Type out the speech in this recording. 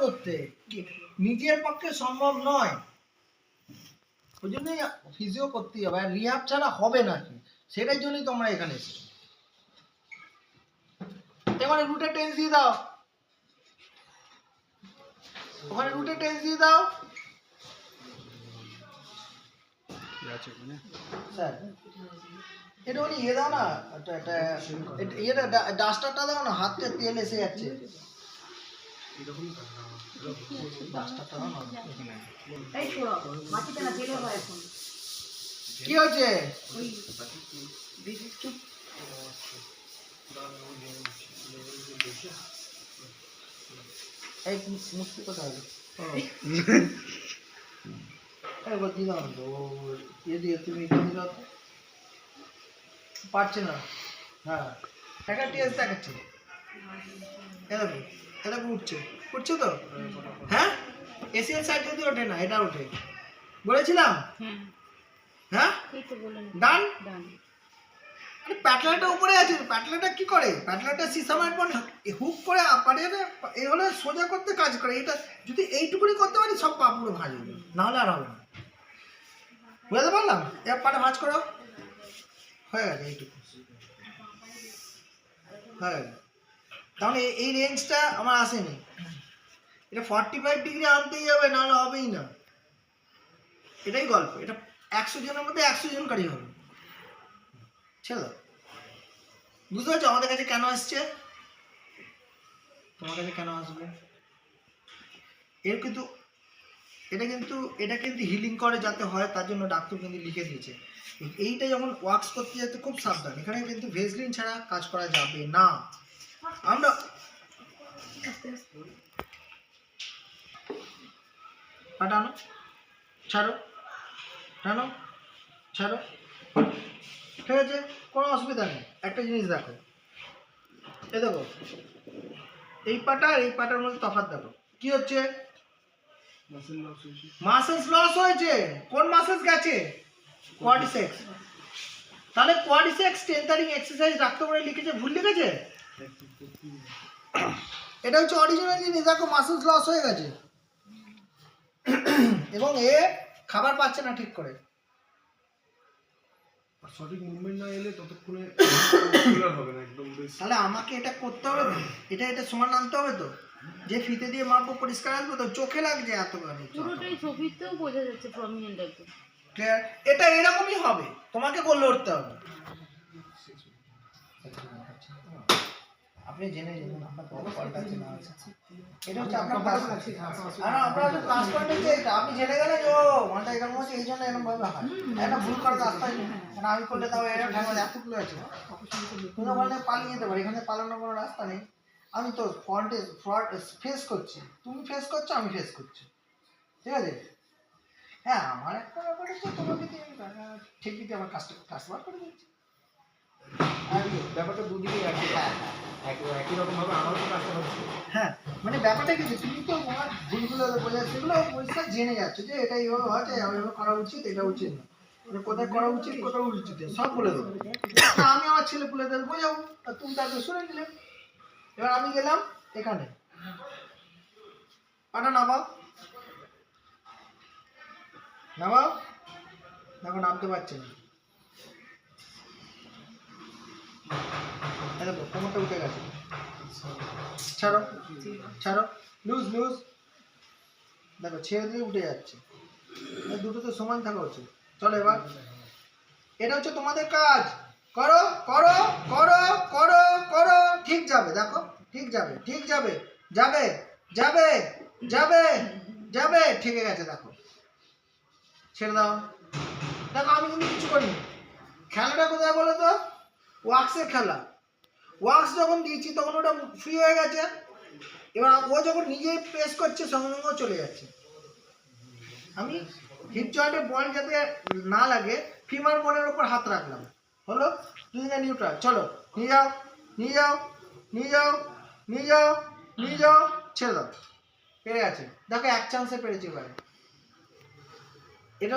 করতে নিজের পক্ষে সম্ভব নয় ওই জন্যই ফিজিও করতেই হবে আর রিহাব ছাড়া হবে না কি সেটার জন্যই তোমরা এখানে এসেছ এবারে রুটে টেন্স দিয়ে দাও ওখানে রুটে টেন্স দিয়ে দাও স্যার এটা উনি ইয়ে দাও না এটা- ইয়েটা ডাস্টারটা দাও না হাতে তেল এসে যাচ্ছে কি হয়েছে? এই একবার দিলাম তো ইয়ে দিয়ে তুমি তুমি দাও পারছে না। হ্যাঁ। দেখাচ্ছে। এরকম এরকম উঠছে। উঠছে তো? হ্যাঁ? এসিএল সাইড যদি ওঠে না এটা ওঠে। বলেছিলাম? হ্যাঁ। হ্যাঁ? ডান ডান আরে প্যাটলাটা উপরে আছে প্যাটলাটা কি করে? প্যাটলাটা সিসামের পর হুক করে পারে এ হলে সোজা করতে কাজ করে। এটা যদি এইটুকুনি করতে পারি সব পা পুরো ভাজ হবে নাহলে আর হবে না। বুঝতে পারলাম? এবার পাটা ভাজ করো। হয়ে গেছে এইটুকু। হয়ে গেছে। তাহলে এই- রেঞ্জটা আমার আসেনি। এটা ফর্টি ফাইভ ডিগ্রি আনতেই হবে, নাহলে হবেই না। এটাই গল্প। এটা একশো জনের মধ্যে একশো জন কারি হবে। দাও। বুঝতে পারছ আমাদের কাছে কেন আসছে? তোমার কাছে কেন আসবে? এর কিন্তু এটা কিন্তু এটা কিন্তু হিলিং করে যাতে হয়, তার জন্য ডাক্তার কিন্তু লিখে দিয়েছে। এইটা যখন ওয়াক্স করতে যেতে খুব সাবধান। এখানে কিন্তু ভেসলিন ছাড়া কাজ করা যাবে না। আমরা পাঠানো ছাড়ো টানো ছাড়ো। ঠিক আছে কোনো অসুবিধা নেই। একটা জিনিস দেখো। এ দেখো এই পাটা এই পাটার মধ্যে তফাৎ দেখো। কি হচ্ছে? মাসেলস লস হয়েছে। কোন মাসেলস গেছে? কোয়াডিসেক্স তাহলে কোয়াডিসেক্স টেন্থারিং এক্সারসাইজ ডাক্তার বলে লিখেছে ভুল লিখেছে? এটা হচ্ছে অরিজিনাল জিনিস দেখো মাসেলস লস হয়ে গেছে। এবং এ খাবার পাচ্ছে না ঠিক করে। সঠিক মুভমেন্ট না এলে ততক্ষণে হবে না একদম তাহলে আমাকে এটা করতে হবে? এটা এটা সমান আনতে হবে তো? যে ফিতে দিয়ে মাপবো পরিষ্কার আসবে তো? চোখে লাগছে এত পুরোটাই ছবিতেও বোঝা যাচ্ছে প্রমিনেন্ট একদম। ক্লিয়ার এটা এরকমই হবে। তোমাকে করলে উঠতে হবে। আপনি জেনে নেবেন আপনার কত পাল্টাচ্ছে না আছে। এটা হচ্ছে আপনার ক্লাস আর আপনার হচ্ছে ক্লাস পয়েন্ট হচ্ছে এটা আপনি জেনে গেলেন যে ও মানটা এরকম হচ্ছে এই জন্য এরকম ভাবে হয়। একটা ভুল করার রাস্তায় নেই। কারণ আমি করলে তাও এরকম ঠেঙ্গা এতগুলো আছে তুমি বললে পালিয়ে যেতে পারি এখানে পালানোর কোনো রাস্তা নেই। আমি তো ফ্রন্টে ফ্রন্ট ফেস করছি। তুমি ফেস করছ আমি ফেস করছি। ঠিক আছে? হ্যাঁ আমার একটা ব্যাপার হচ্ছে তোমাকে ঠিক দিতে আমার কাজটা কাস্টমার করে দিচ্ছি? ব্যাপারটা দুদিকেই একই। হ্যাঁ হ্যাঁ হ্যাঁ মানে ব্যাপারটা কি তুমি তো তোমার ভুলগুলো বোঝা সেগুলো পরিষ্কার জেনে যাচ্ছ যে এটা এইভাবে হচ্ছে এইভাবে করা উচিত, এটা উচিত না। কোথায় করা উচিত, কোথায় উচিত সব বলে দেবো। আমি আমার ছেলে পুলেদের বোঝাবো আর তুমি তাকে শুনে নিলে। এবার আমি গেলাম এখানে। পাটা নামাও। নামাও। দেখো, নামতে পারছে না। দেখো কোমরটা উঠে গেছে। ছাড়ো ছাড়ো। Loose loose. দেখো, ছেড়ে দিয়ে উঠে যাচ্ছে। দুটো তো সমান থাকা উচিত। চলো এবার। এটা হচ্ছে তোমাদের কাজ। করো করো করো করো করো। ঠিক যাবে, দেখো। ঠিক যাবে ঠিক যাবে। যাবে যাবে যাবে যাবে। গেছে, দেখো। ছেড়ে দাও। দেখো, আমি কিন্তু কিছু করিনি। খেলাটা কোথায় বলো তো? ওয়াক্সের খেলা। ওয়াক্স যখন দিয়েছি, তখন ওটা ফ্রি হয়ে গেছে। এবার ও যখন নিজেই প্রেস করছে, সঙ্গে সঙ্গে চলে যাচ্ছে। আমি হিপ জয়েন্টে বল যাতে না লাগে ফিমার বোনের ওপর হাত রাখলাম। হলো? দুদিনে নিউট্রাল চলো, নিয়ে যাও নিয়ে যাও নিয়ে যাও নিয়ে যাও নিয়ে যাও, ছেড়ে দাও। পেরে গেছে। দেখো, এক চান্সে পেরেছি এবারে। এটা